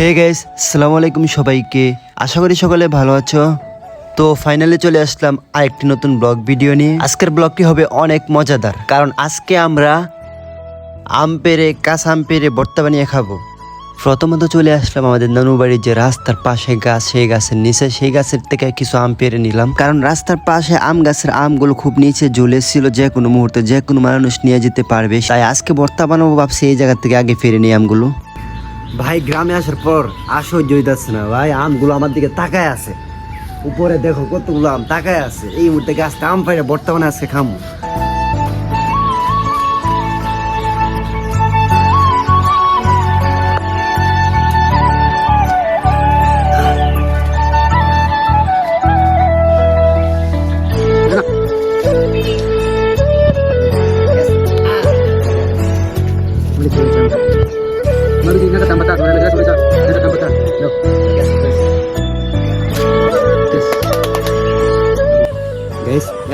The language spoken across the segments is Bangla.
হে গাইস সালামু আলাইকুম সবাইকে। আশা করি সকলে ভালো আছো। তো ফাইনালি চলে আসলাম আরেকটি নতুন ব্লগ ভিডিও নিয়ে। আজকের ব্লগটি হবে অনেক মজাদার, কারণ আজকে আমরা আম পেরে, কাঁচা আম পেরে ভর্তা বানিয়ে খাব। প্রথমত চলে আসলাম আমাদের নানু বাড়ির যে রাস্তার পাশে গাছ, সেই গাছের নিচে। সেই গাছের থেকে কিছু আম পেরে নিলাম। কারণ রাস্তার পাশে আম গাছের আমগুলো খুব নিচে জ্বলে ঝুলেছিল যে কোনো মুহূর্তে যে কোনো মানুষ নিয়ে যেতে পারবে। তাই আজকে ভর্তা বানাবো ভাবছি এই জায়গা থেকে আগে ফেরে নিই আমগুলো। ভাই গ্রামে আসার পর আসহ্য হইতাছে না, ভাই। আমগুলো আমার দিকে তাকায় আছে। উপরে দেখো কতগুলো আম তাকায় আছে। এই মুহূর্তে গাছটা আম পাইলে বর্তমানে আজকে খামু।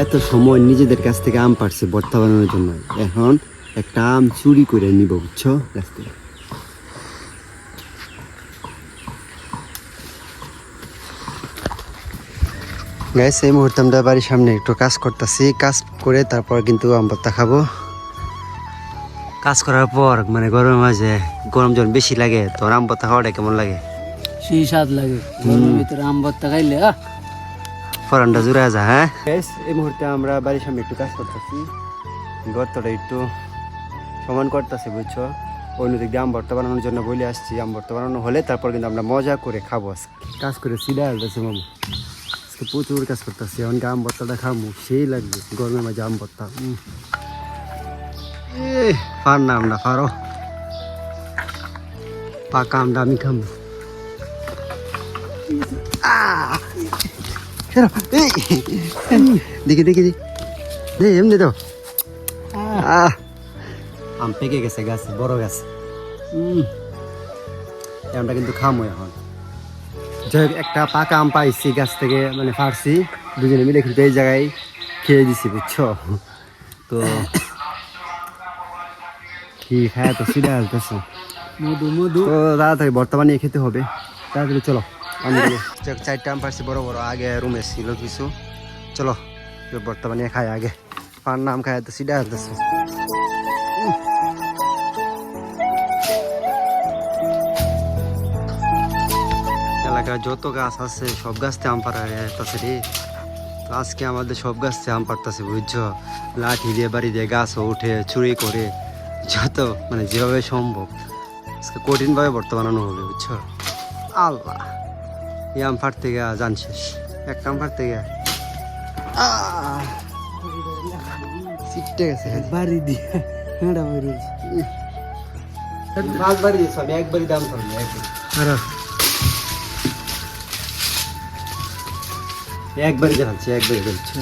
এত সময় নিজেদের কাছ থেকে আম পারছে ভর্তা বানানোর জন্য। এখন একটা আম চুরি করে নিব বুঝছ? থেকে গাইস এই মুহূর্তে আমরা বাড়ির সামনে একটু কাজ করতেছি। কাজ করে তারপর কিন্তু আম ভর্তা খাব। কাজ করার পর মানে গরমের মাঝে গরম যখন বেশি লাগে তো আম ভর্তা খাওয়াটা কেমন লাগে? সেই স্বাদ লাগে। গরমের ভিতরে আম ভর্তা খাইলে আহ! ফরানটা জুড়ে যা হ্যাঁ? এই মুহূর্তে আমরা বাড়ির সামনে একটু কাজ করতেছি। গর্তটা একটু সমান করতেছি, বুঝছ? অন্যদিক দিয়ে আম ভর্তা বানানোর জন্য বলে আসছি, আম ভর্তা বানানো হলে তারপর কিন্তু আমরা মজা করে খাব কাজ করে সিধা আসতেছে মামু। আজকে প্রচুর কাজ করতেছি, এখন আম ভর্তাটা খাব সেই লাগবে, গরমের মাঝে আম ভর্তা। উম। এ না আমরা পারো পাকা আমটা আমি খাব এই। দেখি দেখি দে এমনি তো আম পেকে গেছে গাছ বড় গাছ। আমটা কিন্তু খামো এখন। যাই হোক, একটা পাকা আম পাইছি গাছ থেকে মানে ফাড়ছি। দুজনে মিলে কিন্তু এই জায়গায় খেয়ে দিছি বুঝছ? তো কি খায় তো আসতেছে। মধু মধু। তো তাড়াতাড়ি বর্তমানে খেতে হবে। তাড়াতাড়ি চলো। আমি চারটা পারছি, বড় বড়। আগে রুমে ছিল কিছু। চলো বর্তমানে খাই আগে। পান নাম খাই তো সিধা আসতেছে যত গাছ আছে, সব গাছ গাছতে আম পাড়া যাইতেছে রে। আজকে আমাদের সব গাছতে আম পারতেছে বুঝছ? লাঠি দিয়ে, বাড়ি দিয়ে গাছও উঠে, চুরি করে, যত মানে যেভাবে সম্ভব। কঠিনভাবে ভর্তা বানানো হবে, বুঝছ? আল্লাহ। এই আম ফাটতে গিয়া জান শেষ। এক আম ফাটতে গিয়া আহ! গেছে। বাড়ি দিয়ে। হেঁড়া বাড়ি পাঁচবারই দিয়েছ আমি একবারই দাম করব একবারই। আর। একবারই দেখাচ্ছি একবারই বলছি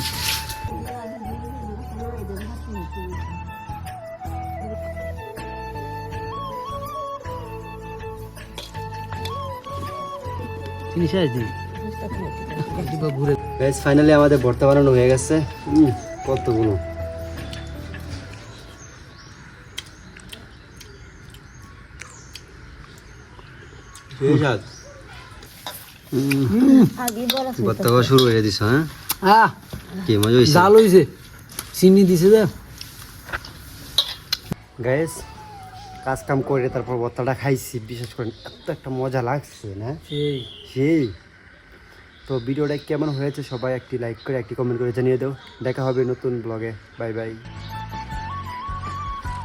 ঘুরে বেশ ফাইনালি আমাদের ভর্তা বানানো হয়ে গেছে। কতগুলো? ভর্তা খাওয়া শুরু হয়ে দিছ হ্যাঁ? আহ কি মজা হয়েছে জাল চিনি দিছে যা। গাইস কাজ কাম করে তারপর ভর্তাটা খাইছি। বিশেষ করে এত একটা মজা লাগছে না? সেই। সেই। তো ভিডিওটা কেমন হয়েছে সবাই একটি লাইক করে একটি কমেন্ট করে জানিয়ে দাও। দেখা হবে নতুন ব্লগে বাই বাই